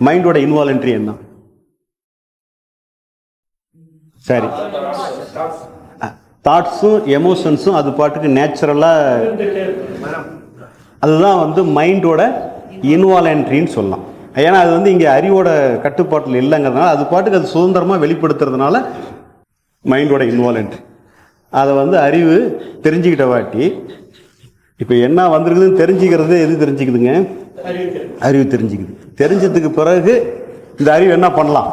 மைண்டோட involuntary என்ன? சரி. தாட்ஸும் எமோஷன்ஸும் அது பாட்டுக்கு நேச்சுரலாக அதுதான் வந்து மைண்டோட இன்வாலன்ட்ரின்னு சொல்லலாம். ஏன்னா அது வந்து இங்கே அறிவோட கட்டுப்பாட்டில் இல்லைங்கிறதுனால அது பாட்டுக்கு அது சுதந்திரமாக வெளிப்படுத்துறதுனால மைண்டோட இன்வாலன்ட்ரி அதை வந்து அறிவு தெரிஞ்சுக்கிட்ட வாட்டி இப்போ என்ன வந்திருக்குதுன்னு தெரிஞ்சுக்கிறது எது தெரிஞ்சுக்குதுங்க? அறிவு தெரிஞ்சுக்குது. தெரிஞ்சதுக்கு பிறகு இந்த அறிவு என்ன பண்ணலாம்?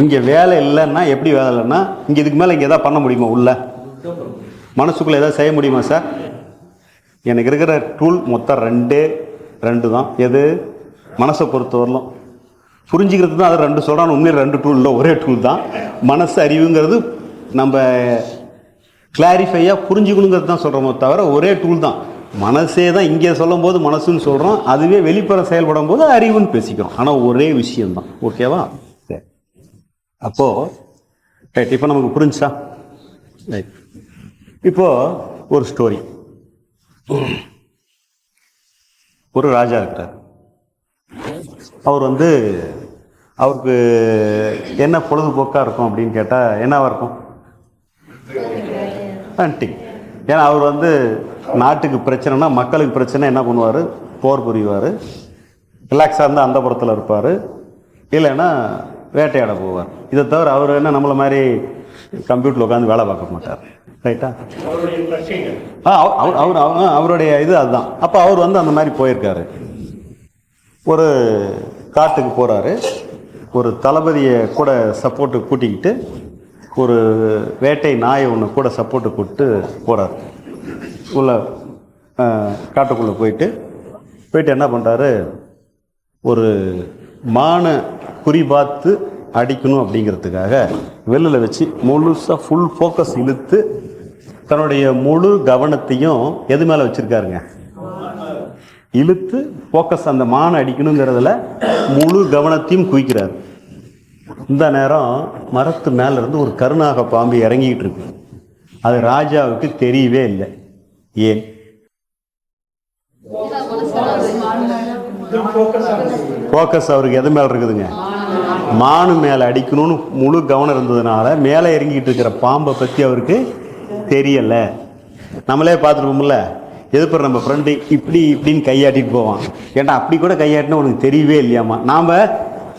இங்கே வேலை இல்லைன்னா எப்படி வேலை இல்லைன்னா இங்கே இதுக்கு மேலே இங்கே எதாவது பண்ண முடியுமா உள்ள? மனசுக்குள்ளே எதாவது செய்ய முடியுமா சார் எனக்கு இருக்கிற டூல் மொத்தம் ரெண்டு ரெண்டு தான். எது? மனசை பொறுத்தவரலும் புரிஞ்சுக்கிறது தான் அது ரெண்டு சொல்கிறான் உண்மையில் ரெண்டு டூல் இல்லை ஒரே டூல் தான். மனசு அறிவுங்கிறது நம்ம கிளாரிஃபையாக புரிஞ்சுக்கணுங்கிறது தான் சொல்கிறோமோ தவிர ஒரே டூல் தான். மனசே தான் இங்கே சொல்லும்போது மனசுன்னு சொல்கிறோம் அதுவே வெளிப்புற செயல்படும் போது அறிவுன்னு பேசிக்கிறோம். ஆனால் ஒரே விஷயம்தான். ஓகேவா? சரி. அப்போது ரைட் இப்போ நமக்கு புரிஞ்சா ரைட். இப்போது ஒரு ஸ்டோரி ஒரு ராஜா இருக்கிறார் அவர் வந்து அவருக்கு என்ன பொழுதுபோக்காக இருக்கும் அப்படின்னு கேட்டால் என்னவாக இருக்கும்? ஹண்டிங் ஏன்னா அவர் வந்து நாட்டுக்கு பிரச்சனைனா மக்களுக்கு பிரச்சனை என்ன பண்ணுவார்? போர் புரிவார். ரிலாக்ஸாக இருந்தால் அந்த புறத்தில் இருப்பார். இல்லைன்னா வேட்டையாட போவார். இதை தவிர அவர் என்ன நம்மளை மாதிரி கம்ப்யூட்டரில் உட்காந்து வேலை பார்க்க மாட்டார். ரைட்டா? ஆ அவர் அவர் அவர் அவர்- அவருடைய இது அதுதான். அப்போ அவர் வந்து அந்த மாதிரி போயிருக்காரு. ஒரு காட்டுக்கு போகிறாரு ஒரு தளபதியை கூட சப்போர்ட்டு கூட்டிக்கிட்டு ஒரு வேட்டை நாயை ஒன்று கூட சப்போர்ட்டு கூப்பிட்டு போகிறார் உள்ள காட்டுக்குள்ளே போயிட்டு போயிட்டு என்ன பண்ணுறாரு ஒரு மானை குறி பார்த்து அடிக்கணும் அப்படிங்கிறதுக்காக வெளியில் வச்சு முழுசாக ஃபுல் ஃபோக்கஸ் இழுத்து தன்னுடைய முழு கவனத்தையும் எது மேலே வச்சுருக்காருங்க? இழுத்து ஃபோக்கஸ் அந்த மானை அடிக்கணுங்கிறதுல முழு கவனத்தையும் குவிக்கிறார். இந்த நேரம் மரத்து மேலேருந்து ஒரு கருணாக பாம்பு இறங்கிக்கிட்டு இருக்கு. அது ராஜாவுக்கு தெரியவே இல்லை. ஏன்? ஃபோக்கஸ் அவருக்கு எது மேலே இருக்குதுங்க? மானு மேலே அடிக்கணும்னு முழு கவனம் இருந்ததுனால மேலே இறங்கிட்டு இருக்கிற பாம்பை பற்றி அவருக்கு தெரியலை. நம்மளே பார்த்துருப்போம்ல எதிர்ப்பு நம்ம ஃப்ரெண்டு இப்படி இப்படின்னு கையாட்டிட்டு போவான். ஏன்டா அப்படி கூட கையாட்டினா உனக்கு தெரியவே இல்லையாம்மா. நாம்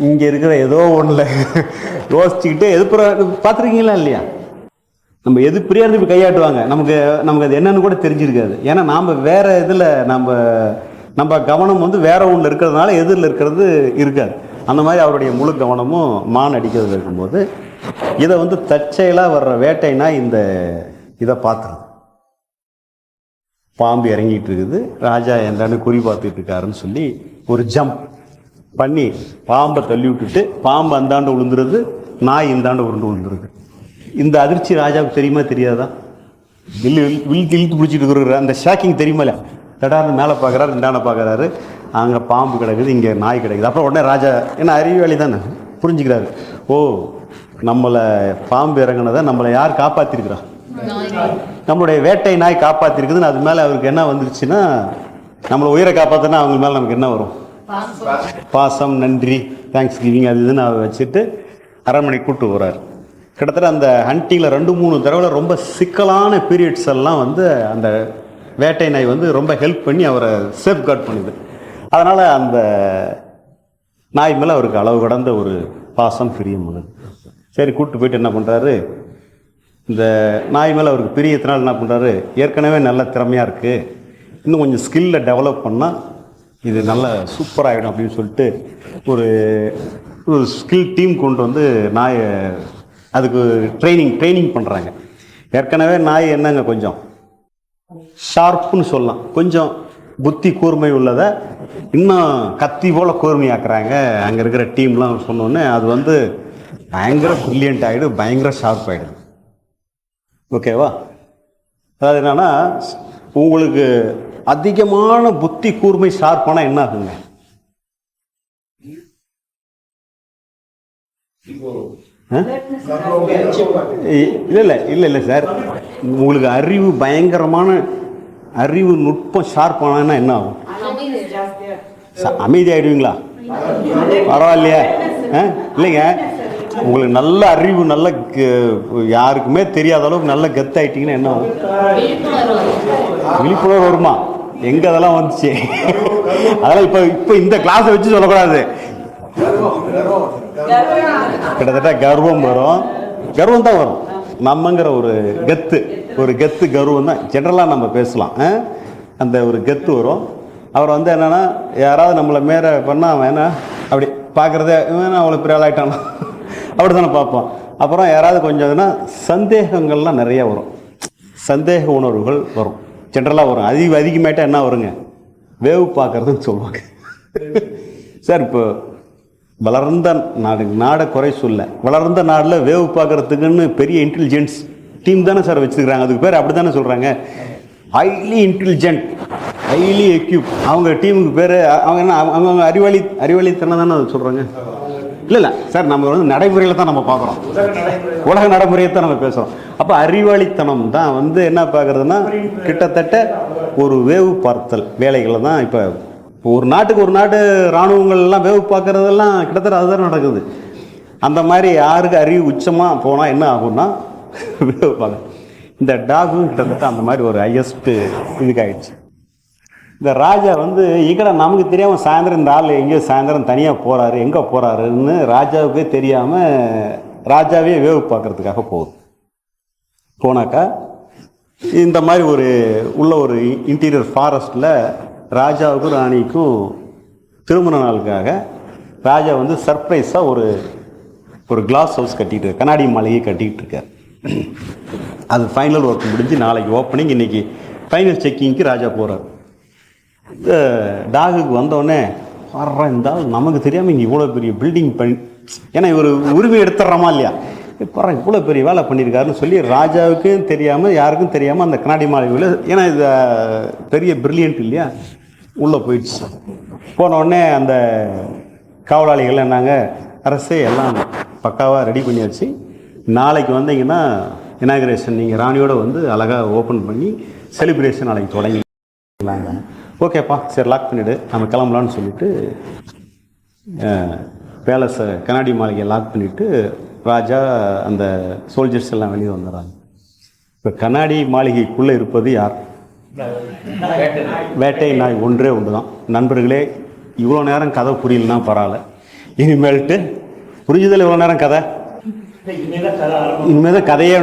இங்கே இருக்கிற ஏதோ ஒன்றில் யோசிச்சுக்கிட்டு எதுப்புற பார்த்துருக்கீங்களா இல்லையா? நம்ம எது பிரியா இருந்து கையாட்டுவாங்க? நமக்கு நமக்கு அது என்னன்னு கூட தெரிஞ்சிருக்காது. ஏன்னா நாம் வேற இதில் நம்ம நம்ம கவனம் வந்து வேற ஒன்றில் இருக்கிறதுனால எதிரில் இருக்கிறது இருக்காது. அந்த மாதிரி அவருடைய முழு கவனமும் மான் அடிக்கிறது இருக்கும்போது இதை வந்து தற்செயலாக வர்ற வேட்டைனா இந்த இதை பார்த்துருது. பாம்பு இறங்கிட்டு இருக்குது. ராஜா என்னன்னு குறி பார்த்துட்டு இருக்காருன்னு சொல்லி ஒரு ஜம்ப் பண்ணி பாம்பை தள்ளி விட்டுட்டு பாம்பு அந்தாண்டு விழுந்துருது நாய் இந்தாண்டு உருண்டு விழுந்துருது இந்த அதிர்ச்சி ராஜாவுக்கு தெரியுமா தெரியாதா? வில்லு வில் இழுத்து பிடிச்சிட்டு இருக்கிற அந்த ஷாக்கிங் தெரியுமா தடார்னு மேலே பார்க்குறாரு இந்தாண்ட பார்க்குறாரு. அங்கே பாம்பு கிடக்குது இங்கே நாய் கிடக்குது. அப்புறம் உடனே ராஜா ஏன்னா அறிவாளி தானே? புரிஞ்சுக்கிறாரு. ஓ நம்மளை பாம்பு இறங்குனதை நம்மளை யார் காப்பாற்றிருக்கிறா நம்மளுடைய வேட்டை நாய் காப்பாற்றிருக்குதுன்னு அது மேலே அவருக்கு என்ன வந்துருச்சுன்னா நம்மளை உயிரை காப்பாற்றினா அவங்க மேலே நமக்கு என்ன வரும்? பாசம். நன்றி தேங்க்ஸ் கிவிங் அது இதுன்னு அவர் வச்சுட்டு அரண்மனை கூட்டு போகிறார் கிட்டத்தட்ட அந்த ஹண்டிங்கில் ரெண்டு மூணு தடவை ரொம்ப சிக்கலான பீரியட்ஸ் எல்லாம் வந்து அந்த வேட்டை நாய் வந்து ரொம்ப ஹெல்ப் பண்ணி அவரை சேஃப் கார்ட் பண்ணுது. அதனால் அந்த நாய் மேலே அவருக்கு அளவு கடந்த ஒரு பாசம் பிரியம் உள்ளது சரி கூப்பிட்டு போயிட்டு என்ன பண்ணுறாரு இந்த நாய் மேலே அவருக்கு பிரியத்தினால் என்ன பண்ணுறாரு ஏற்கனவே நல்ல திறமையாக இருக்குது இன்னும் கொஞ்சம் ஸ்கில்லை டெவலப் பண்ணால் இது நல்ல சூப்பராகிடும் அப்படின்னு சொல்லிட்டு ஒரு ஒரு ஸ்கில் டீம் கொண்டு வந்து நாயை அதுக்கு ட்ரைனிங் ட்ரைனிங் பண்ணுறாங்க ஏற்கனவே நாய் என்னங்க கொஞ்சம்? ஷார்ப்புன்னு சொல்லலாம். கொஞ்சம் புத்தி கூர்மை உள்ளதை இன்னும் கத்தி போல் கூர்மையாக்குறாங்க. அங்கே இருக்கிற டீம்லாம் சொன்னோன்னே அது வந்து பயங்கர ப்ரில்லியன்ட் ஆகிடும் பயங்கர ஷார்ப் ஆகிடுது ஓகேவா அதாவது என்னென்னா உங்களுக்கு அதிகமான புத்தி கூர்மை ஷார்ப்பானால் என்ன ஆகுங்க? இல்லை இல்லை இல்லை இல்லை சார் உங்களுக்கு அறிவு பயங்கரமான அறிவு நுட்பம் ஷார்ப்பானா என்ன ஆகும்? ச- அமைதி ஆகிடுவீங்களா பரவாயில்லையா. ஆ? இல்லைங்க. உங்களுக்கு நல்ல அறிவு நல்ல க- யாருக்குமே தெரியாத அளவுக்கு நல்ல கெத்தாயிட்டீங்கன்னா என்ன ஆகும்? விழிப்புணர்வு வருமா? எங்க அதெல்லாம் வந்துச்சு? அதெல்லாம் இப்போ இப்போ இந்த கிளாஸை வச்சு சொல்லக்கூடாது. கிட்டத்தட்ட கர்வம் வரும். கர்வம் தான் வரும். நம்மங்கிற ஒரு கெத்து ஒரு கெத்து கர்வம் தான் ஜென்ரலாக நம்ம பேசலாம். ஆ? அந்த ஒரு கெத்து வரும். அவர் வந்து என்னன்னா யாராவது நம்மளை மேலே பண்ணால் அவன் என்ன அப்படி பார்க்குறதே இவன் அவ்வளோ பெரிய ஆளாயிட்டான்? அப்படி தானே பார்ப்போம் அப்புறம் யாராவது கொஞ்சம் இதுனா சந்தேகங்கள்லாம் நிறையா வரும். சந்தேக உணர்வுகள் வரும். ஜென்ரலாக வரும். அதிக அதிகமாயிட்டால் என்ன வருங்க? வேவு பார்க்கறதுன்னு சொல்லுவாங்க. சார் இப்போ வளர்ந்த நாடு நாடை குறை சொல்ல. வளர்ந்த நாடில் வேவு பார்க்கறதுக்குன்னு பெரிய இன்டெலிஜென்ஸ் டீம் தானே சார் வச்சுருக்குறாங்க. அதுக்கு பேர் அப்படி தானே சொல்கிறாங்க ஹைலி இன்டெலிஜென்ட் ஹைலி எக்யூப் அவங்க டீமுக்கு பேர் அவங்க என்ன அவங்க அவங்க அறிவாளி அறிவாளித்தனம் தானே சொல்கிறாங்க இல்லை இல்லை. சார் நம்ம வந்து நடைமுறையில் தான் நம்ம பார்க்குறோம். உலக நடைமுறையை தான் நம்ம பேசுகிறோம் அப்போ அறிவாளித்தனம் தான் வந்து என்ன பார்க்குறதுன்னா கிட்டத்தட்ட ஒரு வேவு பார்த்தல் வேலைகளை தான் இப்போ ஒரு நாட்டுக்கு ஒரு நாட்டு இராணுவங்கள் எல்லாம் வேவு பார்க்கறதெல்லாம் கிட்டத்தட்ட அதுதான் நடக்குது. அந்த மாதிரி யாருக்கு அறிவு உச்சமாக போனால் என்ன ஆகும்னா வேவு பார்க்க. இந்த டாகும் கிட்டத்தட்ட அந்த மாதிரி ஒரு ஹையஸ்ட்டு இதுக்காகிடுச்சு இந்த ராஜா வந்து இக்கட நமக்கு தெரியாமல் சாயந்தரம் இந்த ஆள் எங்கேயோ சாயந்தரம் தனியாக போகிறாரு எங்கே போகிறாருன்னு ராஜாவுக்கே தெரியாமல் ராஜாவே வேவு பார்க்கறதுக்காக போகுது. போனாக்கா இந்த மாதிரி ஒரு உள்ள ஒரு இன்டீரியர் ஃபாரஸ்ட்டில் ராஜாவுக்கும் ராணிக்கும் திருமண நாளுக்காக ராஜா வந்து சர்ப்ரைஸாக ஒரு ஒரு கிளாஸ் ஹவுஸ் கட்டிட்டு கண்ணாடி மாளிகை கட்டிக்கிட்டு இருக்கார். அது ஃபைனல் ஒர்க் முடிஞ்சு நாளைக்கு ஓப்பனிங் இன்றைக்கி ஃபைனல் செக்கிங்க்கு ராஜா போகிறார் இந்த டாகுக்கு வந்தோடனே வர்ற இருந்தால் நமக்கு தெரியாமல் இங்கே இவ்வளோ பெரிய பில்டிங் பண்ணி ஏன்னா இவர் உரிமை எடுத்துடுறோமா இல்லையா? இப்போ இவ்வளோ பெரிய வேலை பண்ணியிருக்காருன்னு சொல்லி ராஜாவுக்கும் தெரியாமல் யாருக்கும் தெரியாமல் அந்த கண்ணாடி மாளிகையில் ஏன்னா இது பெரிய பிரில்லியன்ட் இல்லையா? உள்ளே போயிடுச்சு. போன உடனே அந்த காவலாளிகள் என்னங்க? அரசே எல்லாம் பக்காவாக ரெடி பண்ணியாச்சு. நாளைக்கு வந்தீங்கன்னா இனாகிரேஷன் நீங்கள் ராணியோட வந்து அழகாக ஓப்பன் பண்ணி செலிப்ரேஷன் நாளைக்கு தொடங்கி ஓகேப்பா சரி லாக் பண்ணிவிடு நம்ம கிளம்பலான்னு சொல்லிட்டு பேலஸை கண்ணாடி மாளிகையை லாக் பண்ணிவிட்டு ராஜா அந்த சோல்ஜர்ஸ் எல்லாம் வெளியே வந்துடுறாங்க. இப்போ கண்ணாடி மாளிகைக்குள்ளே இருப்பது யார்? வேட்டை நாய் ஒன்றே ஒன்று தான் நண்பர்களே இவ்வளோ நேரம் கதை புரியலனா பரவாயில்ல. இனிமேல்ட்டு புரிஞ்சுதல் இவ்வளோ நேரம் கதை? இனிமேல் தான் கதையே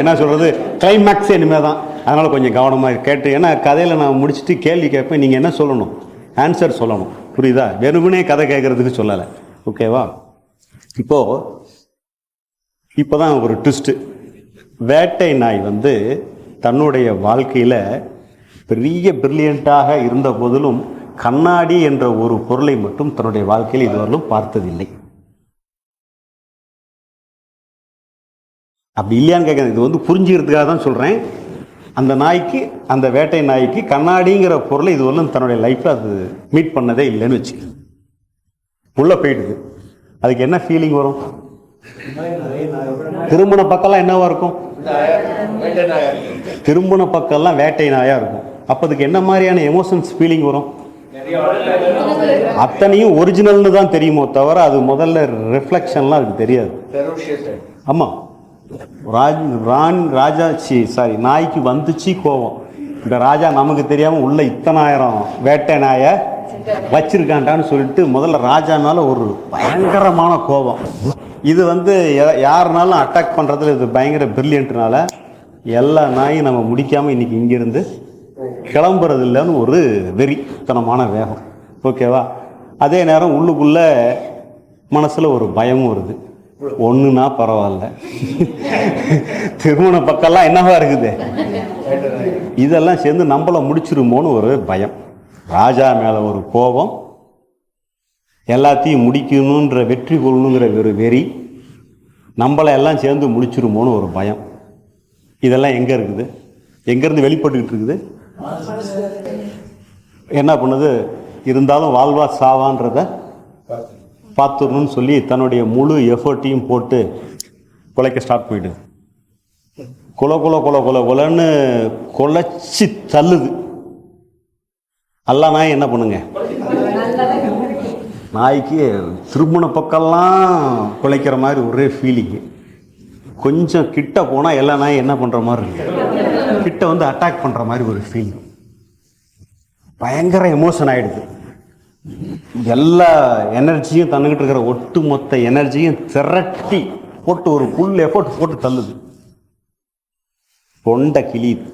என்ன சொல்கிறது கிளைமேக்ஸ் இனிமேல் தான் அதனால் கொஞ்சம் கவனமாக கேட்டு ஏன்னா கதையில் நான் முடிச்சுட்டு கேள்வி கேட்பேன் நீங்கள் என்ன சொல்லணும்? ஆன்சர் சொல்லணும். புரியுதா? வெறுமனே கதை கேட்குறதுக்கு சொல்லலை. ஓகேவா இப்போது இப்போ தான் ஒரு ட்விஸ்ட்டு வேட்டை நாய் வந்து தன்னுடைய வாழ்க்கையில் பெரிய பிரில்லியண்ட்டாக இருந்த போதிலும் கண்ணாடி என்ற ஒரு பொருளை மட்டும் தன்னுடைய வாழ்க்கையில் இதுவரையிலும் பார்த்ததில்லை. அப்படி இல்லையான்னு கேட்குறேன். இது வந்து புரிஞ்சுக்கிறதுக்காக தான் சொல்கிறேன் அந்த நாய்க்கு அந்த வேட்டை நாய்க்கு கண்ணாடிங்கிற பொருளை இதுவரையிலும் தன்னுடைய லைஃப்பில் அது மீட் பண்ணதே இல்லைன்னு வச்சு உள்ளே போயிடுது. அதுக்கு என்ன ஃபீலிங் வரும்? திருமண பக்கம்லாம் என்னவா இருக்கும்? திருமண பக்கம்லாம் வேட்டை நாயாக இருக்கும். அப்போ அதுக்கு என்ன மாதிரியான எமோஷன்ஸ் ஃபீலிங் வரும்? அத்தனையும் ஒரிஜினல்னு தான் தெரியுமோ தவிர அது முதல்ல ரிஃப்ளெக்ஷன்லாம் அதுக்கு தெரியாது. ஆமாம் ராஜ் ராண் ராஜா சி சாரி நாய்க்கு வந்துச்சு கோவம். இந்த ராஜா நமக்கு தெரியாமல் உள்ள இத்தனாயிரம் வேட்டை நாயை வச்சிருக்காண்டான்னு சொல்லிட்டு முதல்ல ராஜா மேலே ஒரு பயங்கரமான கோபம். இது வந்து யாருனாலும் அட்டாக் பண்ணுறதுல இது பயங்கர பிரில்லியன்ட்னால எல்லா நாயும் நம்ம முடிக்காமல் இன்னைக்கு இங்கேருந்து கிளம்புறது இல்லைன்னு ஒரு வெறித்தனமான வேகம். ஓகேவா? அதே நேரம் உள்ளுக்குள்ளே மனசில் ஒரு பயமும் வருது. ஒன்றுனா பரவாயில்ல. திருமண பக்கம்லாம் என்னவா இருக்குது? இதெல்லாம் சேர்ந்து நம்மளை முடிச்சிருமோன்னு ஒரு பயம். ராஜா மேலே ஒரு கோபம். எல்லாத்தையும் முடிக்கணுன்ற வெற்றி கொள்ளணுங்கிற ஒரு வெறி. நம்மளை எல்லாம் சேர்ந்து முடிச்சிருமோன்னு ஒரு பயம். இதெல்லாம் எங்கே இருக்குது? எங்கேருந்து வெளிப்பட்டுக்கிட்டு இருக்குது? என்ன பண்ணுது? இருந்தாலும் வாழ்வா சாவான்றத பார்த்துடணும்னு சொல்லி தன்னுடைய முழு எஃபர்ட்டையும் போட்டு குலைக்க ஸ்டார்ட் போயிடுது. கொலை கொலை கொலை கொலை கொலைன்னு கொலைச்சி தள்ளுது. அல்லா நாய் என்ன பண்ணுங்க? நாய்க்கு திருமண பக்கம்லாம் குலைக்கிற மாதிரி ஒரே ஃபீலிங்கு கொஞ்சம் கிட்ட போனால் எல்லா நாயும் என்ன பண்ணுற மாதிரி இருக்கு. கிட்ட வந்து அட்டாக் பண்ணுற மாதிரி ஒரு ஃபீல் பயங்கர எமோஷன் ஆகிடுது எல்லா எனர்ஜியும் தன்னுக்கிட்டு இருக்கிற ஒட்டு மொத்த எனர்ஜியும் திரட்டி போட்டு ஒரு புல் எஃபோர்ட் போட்டு தள்ளுது. தொண்டை கிழியுது.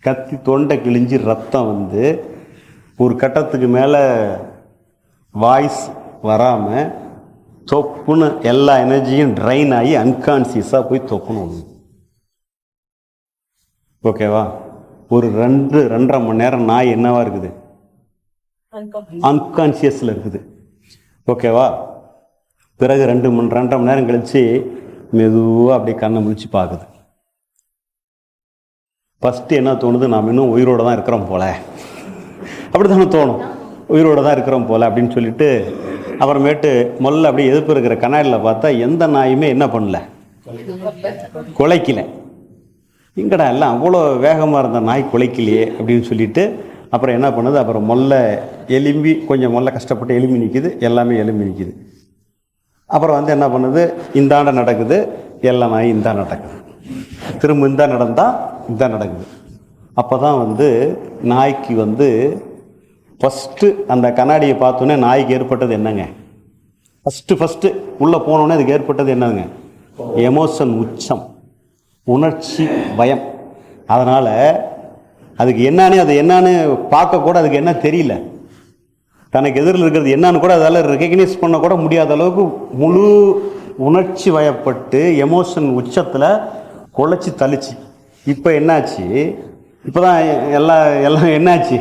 கத்தி தொண்டை கிழிஞ்சு ரத்தம் வந்து ஒரு கட்டத்துக்கு மேலே வாய்ஸ் வராமல் தொப்புன்னு எல்லா எனர்ஜியும் ட்ரைன் ஆகி அன்கான்சியஸாக போய் தொப்புன்னு ஒன்று ஓகேவா? ஒரு ரெண்டு ரெண்டரை மணி நேரம் நாய் என்னவா இருக்குது? அன்கான்சியஸில் இருக்குது. ஓகேவா? பிறகு ரெண்டு மணி ரெண்டரை மணி நேரம் கழித்து மெதுவாக அப்படியே கண்ணை முழிச்சு பார்க்குது. ஃபஸ்ட்டு என்ன தோணுது? நாம் இன்னும் உயிரோடு தான் இருக்கிறோம் போல. அப்படி தானே தோணும்? உயிரோடு தான் இருக்கிறோம் போல அப்படின்னு சொல்லிட்டு அப்புறமேட்டு முதல்ல அப்படியே எதிர்ப்பு இருக்கிற கண்ணாடியில் பார்த்தா எந்த நாயுமே என்ன பண்ணல? குலைக்கல. எங்கடா எல்லாம் அவ்வளோ வேகமாக இருந்த நாய் குலைக்கலையே அப்படின்னு சொல்லிட்டு அப்புறம் என்ன பண்ணுது? அப்புறம் மொல்ல எலும்பி கொஞ்சம் மொல்ல கஷ்டப்பட்டு எலும்பி நிற்கிது எல்லாமே எலும்பி நிற்கிது அப்புறம் வந்து என்ன பண்ணுது? இந்தாண்ட நடக்குது. எல்லா நாயும் இந்தா நடக்குது. திரும்ப இந்தா நடந்தால் இந்தா நடக்குது. அப்போ தான் வந்து நாய்க்கு வந்து ஃபஸ்ட்டு அந்த கண்ணாடியை பார்த்தோன்னே நாய்க்கு ஏற்பட்டது என்னங்க? ஃபஸ்ட்டு ஃபஸ்ட்டு உள்ளே போனோடனே அதுக்கு ஏற்பட்டது என்னதுங்க? எமோஷன் உச்சம். உணர்ச்சி பயம். அதனால் அதுக்கு என்னன்னு அது என்னன்னு பார்க்கக்கூட அதுக்கு என்ன தெரியல. தனக்கு எதிரில் இருக்கிறது என்னான்னு கூட அதால் ரெக்கக்னைஸ் பண்ண கூட முடியாத அளவுக்கு முழு உணர்ச்சி வயப்பட்டு எமோஷன் உச்சத்தில் குழச்சி தள்ளிச்சு. இப்போ என்னாச்சு? இப்போ தான் எல்லாம் எல்லாம் என்னாச்சு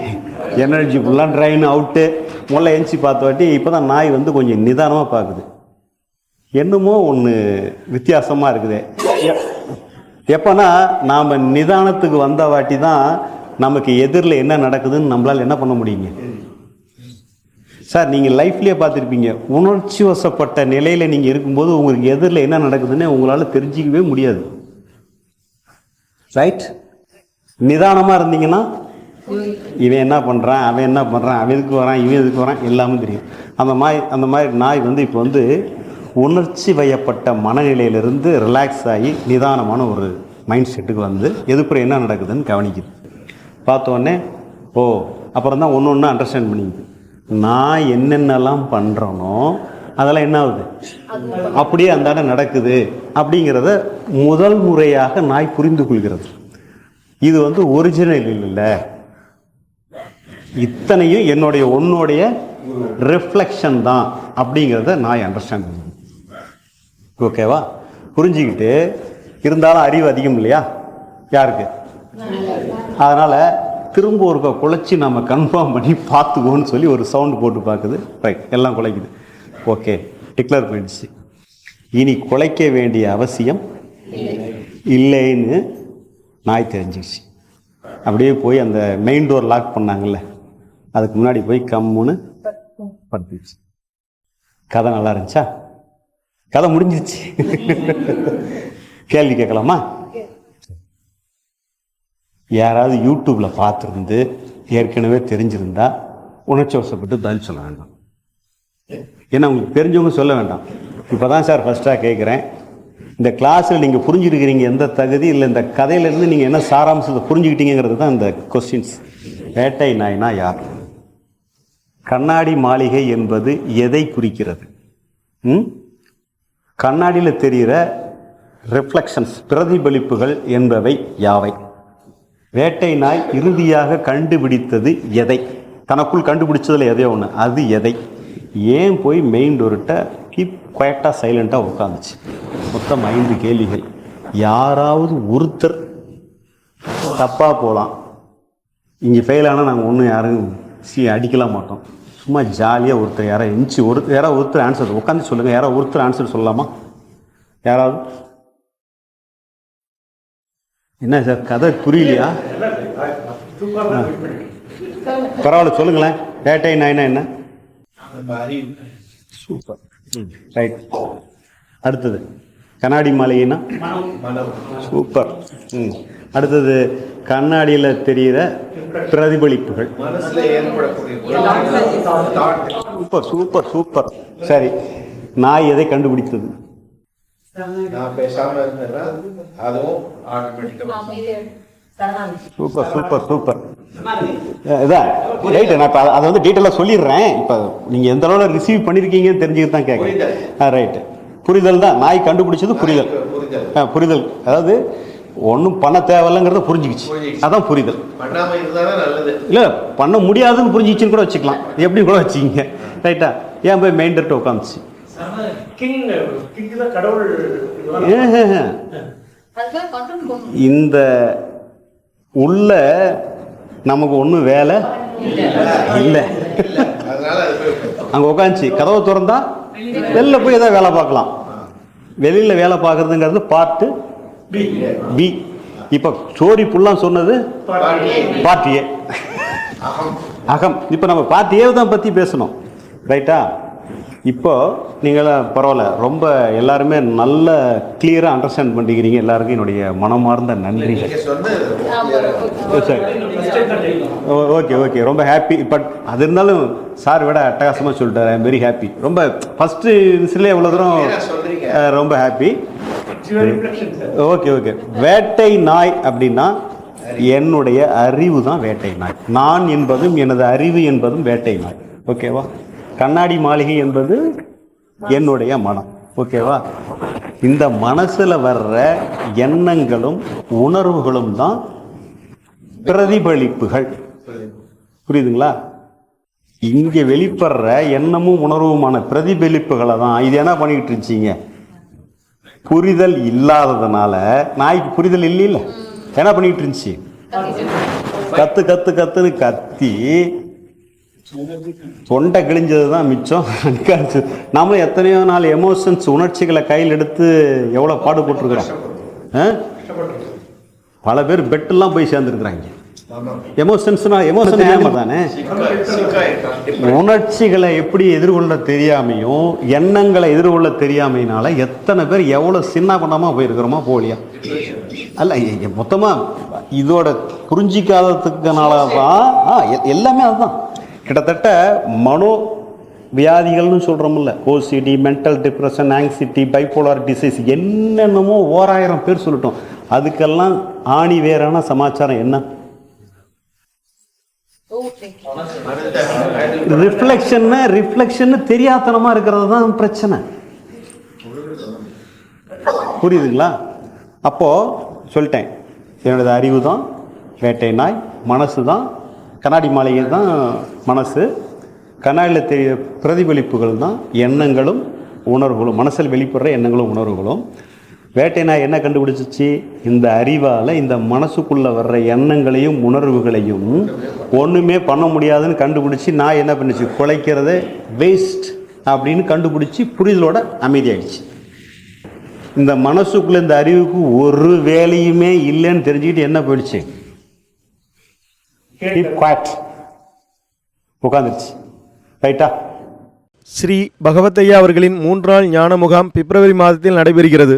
எனர்ஜி ஃபுல்லாக ட்ரைன் அவுட்டு முதல்ல எஞ்சி பார்த்த வாட்டி இப்போ தான் நாய் வந்து கொஞ்சம் நிதானமாக பார்க்குது. என்னமோ ஒன்று வித்தியாசமாக இருக்குது. எப்போனா நாம் நிதானத்துக்கு வந்த வாட்டி தான் நமக்கு எதிரில் என்ன நடக்குதுன்னு நம்மளால் என்ன பண்ண முடியுங்க? சார் நீங்கள் லைஃப்லேயே பார்த்துருப்பீங்க. உணர்ச்சி வசப்பட்ட நிலையில் நீங்கள் இருக்கும்போது உங்களுக்கு எதிரில் என்ன நடக்குதுன்னு உங்களால் தெரிஞ்சிக்கவே முடியாது. ரைட் நிதானமாக இருந்தீங்கன்னா இவன் என்ன பண்ணுறான் அவன் என்ன பண்ணுறான் அவன் எதுக்கு வரான் இவன் எதுக்கு வரான் எல்லாமே தெரியும். அந்த மாதிரி அந்த மாதிரி நாய் வந்து இப்போ வந்து உணர்ச்சி வயப்பட்ட மனநிலையிலிருந்து ரிலாக்ஸ் ஆகி நிதானமான ஒரு மைண்ட் செட்டுக்கு வந்து எதுப்புற என்ன நடக்குதுன்னு கவனிக்குது. பார்த்தோன்னே ஓ அப்புறம் தான் ஒன்று ஒன்று அண்டர்ஸ்டாண்ட் பண்ணிக்குது. நான் என்னென்னலாம் பண்ணுறனோ அதெல்லாம் என்ன ஆகுது? அப்படியே அந்தாண்ட நடக்குது அப்படிங்கிறத முதல் முறையாக நாய் புரிந்து கொள்கிறது. இது வந்து ஒரிஜினல் இல்லை. இத்தனையும் என்னுடைய உன்னுடைய ரிஃப்ளெக்ஷன் தான் அப்படிங்கிறத நாய் அண்டர்ஸ்டாண்ட் பண்ணுது. ஓகேவா புரிஞ்சுக்கிட்டு இருந்தாலும் அறிவு அதிகம் இல்லையா? யாருக்கு? அதனால் திரும்ப ஒரு குலைச்சி நம்ம கன்ஃபார்ம் பண்ணி பார்த்துக்குவோன்னு சொல்லி ஒரு சவுண்டு போட்டு பார்க்குது. ரைட் எல்லாம் குலைக்குது. ஓகே டிக்ளேர் பண்ணிடுச்சு. இனி குலைக்க வேண்டிய அவசியம் இல்லைன்னு நாய் தெரிஞ்சிச்சு அப்படியே போய் அந்த மெயின் டோர் லாக் பண்ணாங்கல்ல அதுக்கு முன்னாடி போய் கம்முன்னு படுத்துச்சு. கதை நல்லா இருந்துச்சா? கதை முடிஞ்சிருச்சு. கேள்வி கேட்கலாமா? யாராவது யூடியூப்பில் பார்த்துருந்து ஏற்கனவே தெரிஞ்சிருந்தா உணர்ச்சி வசப்பட்டு பதில் சொல்ல வேண்டாம். ஏன்னா உங்களுக்கு தெரிஞ்சவங்க சொல்ல வேண்டாம். இப்போ தான் சார் ஃபஸ்ட்டாக கேட்குறேன் இந்த கிளாஸில் நீங்கள் புரிஞ்சுருக்கிறீங்க எந்த தகுதி இல்லை இந்த கதையிலேருந்து நீங்கள் என்ன சாராம்சத்தை புரிஞ்சுக்கிட்டீங்கிறது தான் இந்த கொஸ்டின்ஸ் வேட்டை நாய்னா யார்? கண்ணாடி மாளிகை என்பது எதை குறிக்கிறது? ம்? கண்ணாடியில் தெரிகிற ரிஃப்ளெக்ஷன்ஸ் பிரதிபலிப்புகள் என்பவை யாவை? வேட்டை நாய் இறுதியாக கண்டுபிடித்தது எதை? தனக்குள் கண்டுபிடிச்சதில் எதையோ ஒன்று அது எதை? ஏன் போய் மெயின் டோர்கிட்ட கீப் குவைட்டாக சைலண்ட்டாக உட்காந்துச்சு மொத்தம் ஐந்து கேள்விகள். யாராவது ஒருத்தர் தப்பாக போகலாம் இங்கே ஃபெயில் ஆனால் நாங்கள் ஒன்றும் யாரும் சி அடிக்கலாம் மாட்டோம். சும்மா ஜாலியாக ஒருத்தர் யாரோ எஞ்சி ஒரு யாராவது ஒருத்தர் ஆன்சர் உட்காந்து சொல்லுங்கள் யாராவது ஒருத்தர் ஆன்சர் சொல்லலாமா? யாராவது? என்ன சார் கதை புரியலையா? பரவாயில்ல சொல்லுங்களேன். வேட்டை நாய்னா என்ன சூப்பர் ரைட் அடுத்தது. கண்ணாடி மாளிகைனா சூப்பர் ம். அடுத்தது கண்ணாடியில் தெரிகிற பிரதிபலிப்புகள். Super super super. சரி நாய் எதை கண்டுபிடித்தது? நான் பேசாம இருந்தேன்னா அதுவும் ஆட்டோமேட்டிக்கா சூப்பர் சூப்பர் சூப்பர். இதான் ரைட்டு நான் இப்போ அதை வந்து டீட்டெயிலாக சொல்லிடுறேன். இப்போ நீங்கள் எந்த அளவில் ரிசீவ் பண்ணியிருக்கீங்கன்னு தெரிஞ்சுக்கிட்டு தான் கேட்குறேன் புரிதல். ஆ ரைட்டு புரிதல் தான். நாய் கண்டுபிடிச்சது புரிதல். புரிதல். ஆ புரிதல். அதாவது ஒன்றும் பண்ண தேவையில்லைங்கிறத புரிஞ்சுக்கிச்சு. அதான் புரிதல். பண்ணாம இருந்தாலே நல்லது. இல்லை பண்ண முடியாதுன்னு புரிஞ்சிச்சுன்னு கூட வச்சுக்கலாம். எப்படி கூட வச்சுக்கிங்க. ரைட்டா ஏன் போய் மெயின்டர்ட்டு உட்காந்துச்சு இந்த உள்ள நமக்கு ஒன்றும் வேலை இல்லை. அங்கே உட்காந்துச்சு கதவை திறந்தா வெளில போய் ஏதாவது வேலை பார்க்கலாம். வெளியில் வேலை பார்க்குறதுங்கிறது பார்ட்டு பி. இப்போ ஸ்டோரி ஃபுல்லாக சொன்னது பார்ட்டி ஏ அகம். அகம் இப்போ நம்ம பார்ட்டி ஏ தான் பற்றி பேசணும். ரைட்டா? இப்போ நீங்களாம் பரவாயில்ல ரொம்ப எல்லாருமே நல்ல கிளியராக அண்டர்ஸ்டாண்ட் பண்ணிக்கிறீங்க. எல்லாருக்கும் என்னுடைய மனமார்ந்த நன்றிகள். சரி ஓகே ஓகே ரொம்ப ஹாப்பி பட் அது இருந்தாலும் சார் விட அட்டகாசமாக சொல்லிட்டாரு. ஐ வெரி ஹாப்பி ரொம்ப ஃபஸ்ட்டு விசிலே எவ்வளோ தூரம் ரொம்ப ஹாப்பி ஓகே ஓகே. வேட்டை நாய் அப்படின்னா என்னுடைய அறிவு தான் வேட்டை நாய். நான் என்பதும் எனது அறிவு என்பதும் வேட்டை நாய். ஓகேவா கண்ணாடி மாளிகை என்பது என்னுடைய மனம். ஓகேவா இந்த மனசில் வர்ற எண்ணங்களும் உணர்வுகளும் தான் பிரதிபலிப்புகள். புரியுதுங்களா? இங்கே வெளிப்படுற எண்ணமும் உணர்வுமான பிரதிபலிப்புகளை தான் இது என்ன பண்ணிக்கிட்டு இருந்துச்சிங்க புரிதல் இல்லாததுனால நாய்க்கு புரிதல் இல்லைல்ல என்ன பண்ணிக்கிட்டு இருந்துச்சு? கத்து கத்து கத்துன்னு கத்தி தொண்டை கிழிஞ்சது தான் மிச்சம். நிக்காது. நாமளும் எத்தனையோ நாள் எமோஷன்ஸ் உணர்ச்சிகளை கையில் எடுத்து எவ்வளோ பாடுபட்டுருக்குறோம். ஆ? பல பேர் பெட்டெல்லாம் போய் சேர்ந்துருக்குறாங்க. எமோஷன்ஸ்னா எமோஷன் ஏமா தானே. உணர்ச்சிகளை எப்படி எதிர்கொள்ள தெரியாமையும் எண்ணங்களை எதிர்கொள்ள தெரியாமையினால எத்தனை பேர் எவ்வளோ சின்ன பண்ணாமல் போயிருக்கிறோமா போலியா? அல்ல எ- எ- மொத்தமா இதோட புரிஞ்சிக்காததுக்குனால தான் ஆ எ- எல்லாமே அதுதான். கிட்டத்தட்ட மனோ வியாதிகள்னு சொல்கிறோம்ல OCD mental depression anxiety bipolar disease என்னென்னமோ ஓராயிரம் பேர் சொல்லட்டும். அதுக்கெல்லாம் ஆணி வேறான சமாச்சாரம் என்ன? ஓகே ரிஃப்ளெக்ஷன் ரிஃப்ளெக்ஷன் இருக்கிறது தான் பிரச்சனை. புரியுதுங்களா? அப்போ சொல்லிட்டேன். என்னோட அறிவு தான் வேட்டை நாய் மனசு தான் கண்ணாடி மாளிகை தான் மனசு. கண்ணாடியில் தெரிய பிரதிபலிப்புகள் தான் எண்ணங்களும் உணர்வுகளும் மனசில் வெளிப்படுற எண்ணங்களும் உணர்வுகளும். வேட்டை நாய் என்ன கண்டுபிடிச்சிச்சு? இந்த அறிவால் இந்த மனசுக்குள்ளே வர்ற எண்ணங்களையும் உணர்வுகளையும் ஒன்றுமே பண்ண முடியாதுன்னு கண்டுபிடிச்சி நான் என்ன பண்ணுச்சு? குலைக்கிறதே வேஸ்ட் அப்படின்னு கண்டுபிடிச்சி புரிதலோட அமைதியாயிடுச்சு. இந்த மனசுக்குள்ள இந்த அறிவுக்கு ஒரு வேலையுமே இல்லைன்னு தெரிஞ்சுக்கிட்டு என்ன போயிடுச்சு? உட்காந்துருச்சு ரைட்டா ஸ்ரீ பகவத்தையா அவர்களின் மூன்று நாள் ஞான முகாம் பிப்ரவரி மாதத்தில் நடைபெறுகிறது.